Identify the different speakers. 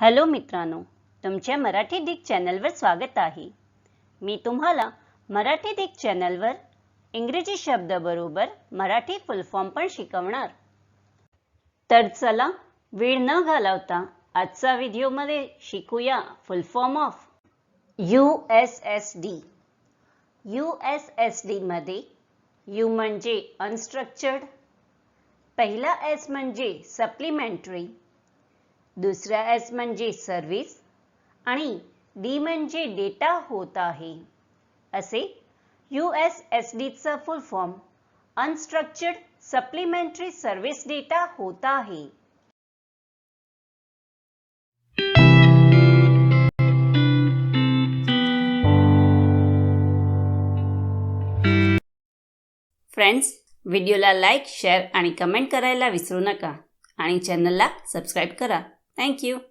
Speaker 1: Hello मित्रांनो तुमच्या Marathi Dick चॅनलवर स्वागत आहे. मी तुम्हाला मराठी डिक चॅनलवर इंग्रजी शब्दाबरोबर मराठी फुल फॉर्म पण शिकवणार. तर चला वेळ न घालवता आजचा व्हिडिओमध्ये शिकूया full form of U S S D U S S डीमध्ये यू म्हणजे अनस्ट्रक्चर्ड पहिला एस म्हणजे सप्लिमेंटरी दुसरा एस म्हणजे सर्व्हिस आणि डी म्हणजे डेटा होत आहे. असे यू एस एस डीचा full form unstructured supplementary service data होत आहे. फ्रेंड्स व्हिडिओला लाईक शेअर आणि कमेंट करायला विसरू नका. आणि चॅनलला सबस्क्राईब करा. Thank you.